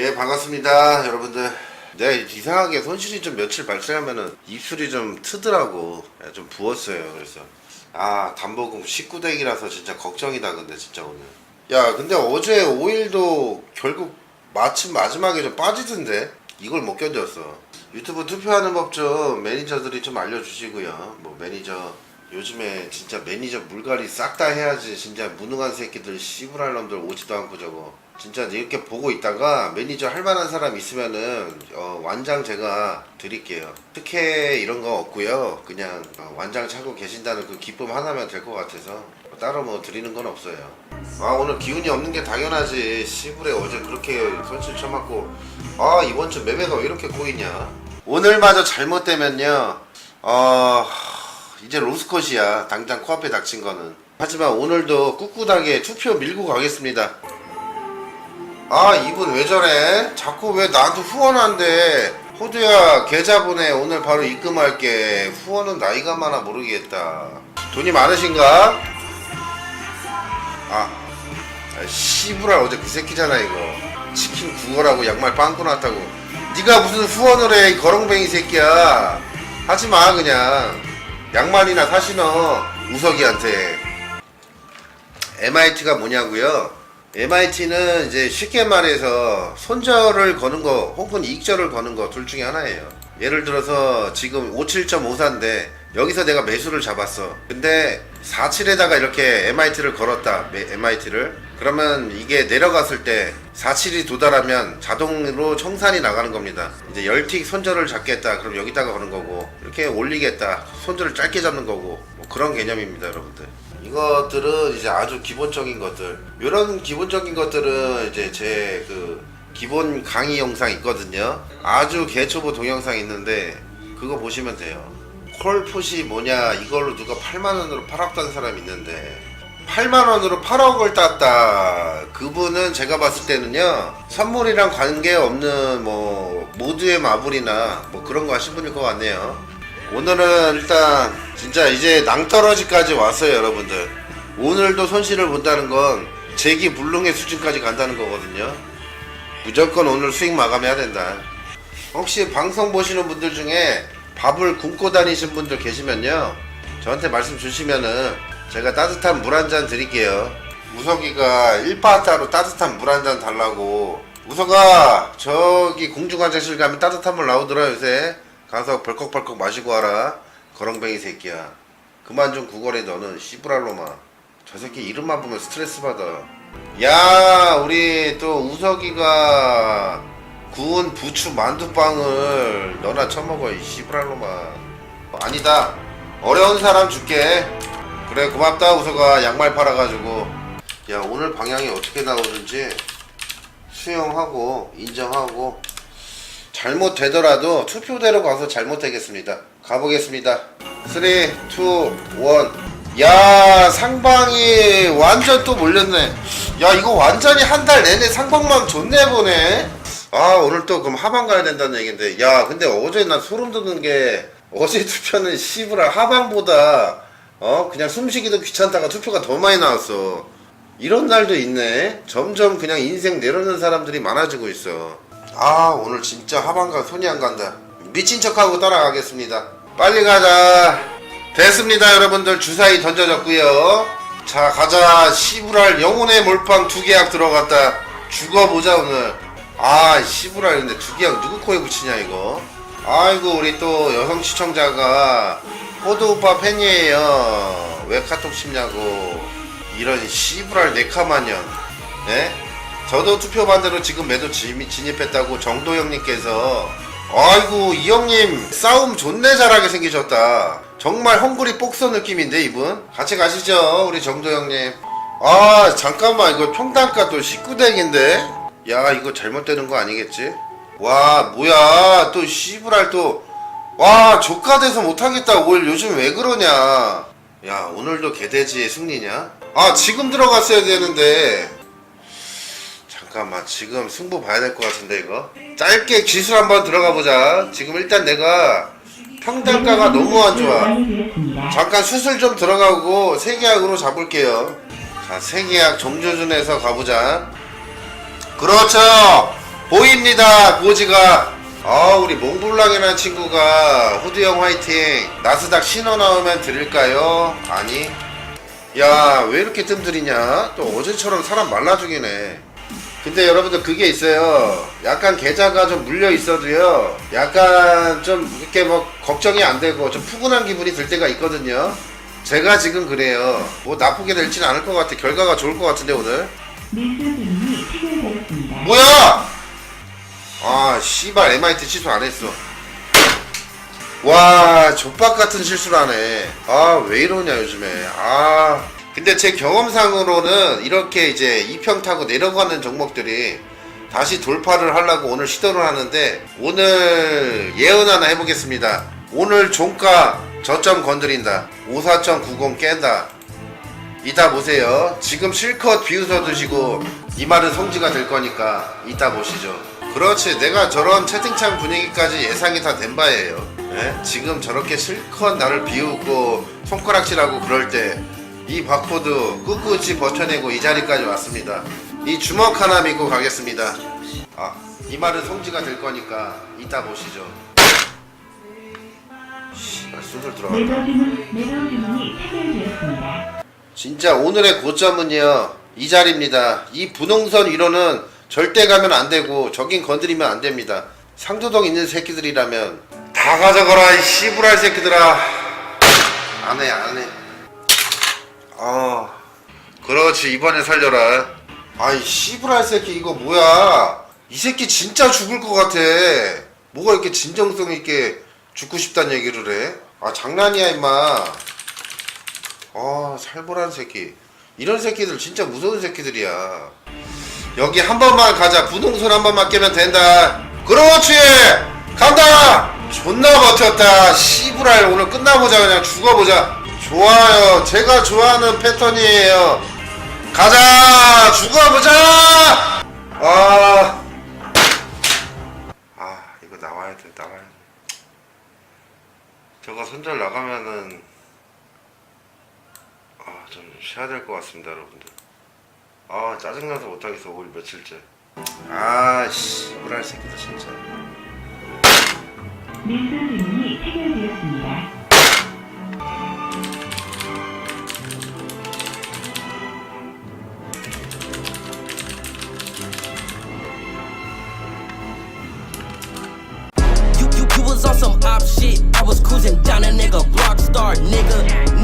예 반갑습니다 여러분들. 내가 이상하게 손실이 좀 며칠 발생하면은 입술이 좀 트더라고. 예, 좀 부었어요 그래서. 아 담보금 19댁이라서 진짜 걱정이다 근데 진짜 오늘. 야 근데 어제 오일도 결국 마침 마지막에 좀 빠지던데? 이걸 못 견뎠어. 유튜브 투표하는 법 좀 매니저들이 좀 알려주시고요. 뭐 매니저 요즘에 진짜 매니저 물갈이 싹 다 해야지 진짜 무능한 새끼들 씨부랄 놈들 오지도 않고 저거. 진짜 이렇게 보고 있다가 매니저 할 만한 사람 있으면은 어, 완장 제가 드릴게요. 특혜 이런 거 없고요. 그냥 어, 완장 차고 계신다는 그 기쁨 하나면 될 것 같아서 따로 뭐 드리는 건 없어요. 아 오늘 기운이 없는 게 당연하지. 시불에 어제 그렇게 손실 쳐맞고. 아 이번 주 매매가 왜 이렇게 꼬이냐. 오늘마저 잘못되면요. 어 이제 로스컷이야. 당장 코앞에 닥친 거는. 하지만 오늘도 꿋꿋하게 투표 밀고 가겠습니다. 아 이분 왜 저래? 자꾸 왜 나한테 후원한대? 호두야 계좌 보내. 오늘 바로 입금할게. 후원은 나이가 많아 모르겠다. 돈이 많으신가? 아, 아 씨부랄 어제 그 새끼잖아 이거. 치킨 구걸하고 양말 빵꾸 났다고. 네가 무슨 후원을 해이 거렁뱅이 새끼야. 하지마 그냥 양말이나 사 신어 우석이한테 MIT가 뭐냐고요? MIT는 이제 쉽게 말해서 손절을 거는 거 혹은 익절을 거는 거 둘 중에 하나예요. 예를 들어서 지금 57.54인데 여기서 내가 매수를 잡았어. 근데 47에다가 이렇게 MIT를 걸었다. MIT를. 그러면 이게 내려갔을 때 47이 도달하면 자동으로 청산이 나가는 겁니다. 이제 열틱 손절을 잡겠다. 그럼 여기다가 거는 거고 이렇게 올리겠다. 손절을 짧게 잡는 거고 뭐 그런 개념입니다, 여러분들. 이것들은 이제 아주 기본적인 것들. 이런 기본적인 것들은 이제 제 그 기본 강의 영상 있거든요. 아주 개초보 동영상 있는데 그거 보시면 돼요. 콜풋이 뭐냐 이걸로 누가 8만 원으로 팔았던 사람 있는데 8만 원으로 8억을 땄다. 그분은 제가 봤을 때는요 선물이랑 관계 없는 뭐 모두의 마블이나 뭐 그런 거 하신 분일 것 같네요. 오늘은 일단 진짜 이제 낭떠러지까지 왔어요 여러분들. 오늘도 손실을 본다는 건 재기 불능의 수준까지 간다는 거거든요. 무조건 오늘 수익 마감해야 된다. 혹시 방송 보시는 분들 중에 밥을 굶고 다니신 분들 계시면요. 저한테 말씀 주시면은 제가 따뜻한 물 한 잔 드릴게요. 우석이가 1파타로 따뜻한 물 한 잔 달라고. 우석아, 저기 공중 화장실 가면 따뜻한 물 나오더라 요새. 가서 벌컥벌컥 마시고 와라. 거렁뱅이 새끼야. 그만 좀 구걸해 너는 씨부랄로마. 저 새끼 이름만 보면 스트레스 받아. 야, 우리 또 우석이가 구운 부추 만두빵을 너나 처먹어 이 씨부랄로마. 아니다. 어려운 사람 줄게. 그래 고맙다 우석아 양말 팔아가지고. 야 오늘 방향이 어떻게 나오는지 수용하고 인정하고 잘못되더라도 투표대로 가서 잘못되겠습니다. 가보겠습니다. 3, 2, 1. 야, 상방이 완전 또 몰렸네. 야, 이거 완전히 한 달 내내 상방만 좋네 보네. 아, 오늘 또 그럼 하방 가야 된다는 얘긴데. 야, 근데 어제 난 소름 돋는 게 어제 투표는 시부라 하방보다 어, 그냥 숨쉬기도 귀찮다가 투표가 더 많이 나왔어. 이런 날도 있네. 점점 그냥 인생 내려놓는 사람들이 많아지고 있어. 아 오늘 진짜 하반가 손이 안 간다. 미친 척하고 따라가겠습니다. 빨리 가자. 됐습니다 여러분들 주사위 던져졌고요. 자 가자 시부랄 영혼의 몰빵 두 계약 들어갔다. 죽어보자 오늘. 아 시부랄 근데 두 계약 누구 코에 붙이냐 이거. 아이고 우리 또 여성 시청자가 호두 오빠 팬이에요. 왜 카톡 심냐고. 이런 시부랄 네카마년. 네? 저도 투표 반대로 지금 매도 진- 진입했다고 정도 형님께서. 아이고 이 형님. 싸움 존내 잘하게 생기셨다. 정말 헝그리 복서 느낌인데 이분? 같이 가시죠 우리 정도 형님. 아 잠깐만. 이거 평단가 또 19덱인데? 야 이거 잘못되는 거 아니겠지? 와 뭐야. 또 씨부랄 또 와 조카 돼서 못하겠다. 올 요즘 왜 그러냐? 야 오늘도 개돼지의 승리냐? 아 지금 들어갔어야 되는데. 잠깐만 지금 승부 봐야 될 것 같은데 이거? 짧게 기술 한번 들어가 보자. 지금 일단 내가 평단가가 너무 안 좋아. 잠깐 수술 좀 들어가고 세계약으로 잡을게요. 자 세계약 정조준에서 가보자. 그렇죠! 보입니다 고지가 아 우리 몽블랑이라는 친구가 후드형 화이팅. 나스닥 신어 나오면 드릴까요? 아니? 야 왜 이렇게 뜸들이냐? 또 어제처럼 사람 말라 죽이네. 근데 여러분들 그게 있어요. 약간 계좌가 좀 물려 있어도요. 약간 좀 이렇게 뭐 걱정이 안 되고 좀 푸근한 기분이 들 때가 있거든요. 제가 지금 그래요. 뭐 나쁘게 될지는 않을 것 같아. 결과가 좋을 것 같은데 오늘. 뭐야 아 씨발 MIT 취소 안 했어. 와 족박 같은 실수를 하네. 아 왜 이러냐 요즘에. 아. 근데 제 경험상으로는 이렇게 이제 2평 타고 내려가는 종목들이 다시 돌파를 하려고 오늘 시도를 하는데 오늘 예언 하나 해보겠습니다. 오늘 종가 저점 건드린다. 54.90 깬다. 이따 보세요. 지금 실컷 비웃어 두시고 이 말은 성지가 될 거니까 이따 보시죠. 그렇지. 내가 저런 채팅창 분위기까지 예상이 다 된 바예요. 예? 지금 저렇게 실컷 나를 비웃고 손가락질하고 그럴 때 이 바코드 꿋꿋이 버텨내고 이 자리까지 왔습니다. 이 주먹 하나 믿고 가겠습니다. 아, 이 말은 성지가 될 거니까 이따 보시죠. 씨발 주문이 체결되었습니다. 진짜 오늘의 고점은요 이 자리입니다 이 분홍선 위로는 절대 가면 안 되고 저긴 건드리면 안 됩니다. 상도동 있는 새끼들이라면 다 가져가라 이 씨부랄 새끼들아. 안 해 안 해. 어 그렇지. 이번에 살려라. 아이 씨부랄 새끼 이거 뭐야? 이 새끼 진짜 죽을 것 같아. 뭐가 이렇게 진정성 있게 죽고 싶단 얘기를 해 아 장난이야 임마. 아 살벌한 새끼. 이런 새끼들 진짜 무서운 새끼들이야 여기 한 번만 가자. 분홍선 한 번만 깨면 된다. 그렇지! 간다! 존나 버텼다. 씨부랄 오늘 끝나보자. 그냥 죽어보자. 좋아요. 제가 좋아하는 패턴이에요. 가자! 죽어보자! 아, 아 이거 나와야 돼 나와야 돼. 저거 손절 나가면은 아, 좀 쉬어야 될 것 같습니다, 여러분들. 아 짜증나서 못하겠어 우리 며칠째 아씨 불알 새끼들 진짜 내선 의문이 해결되었습니다. You, you, you was on some op shit. I was cruising down a nigga block star, nigga.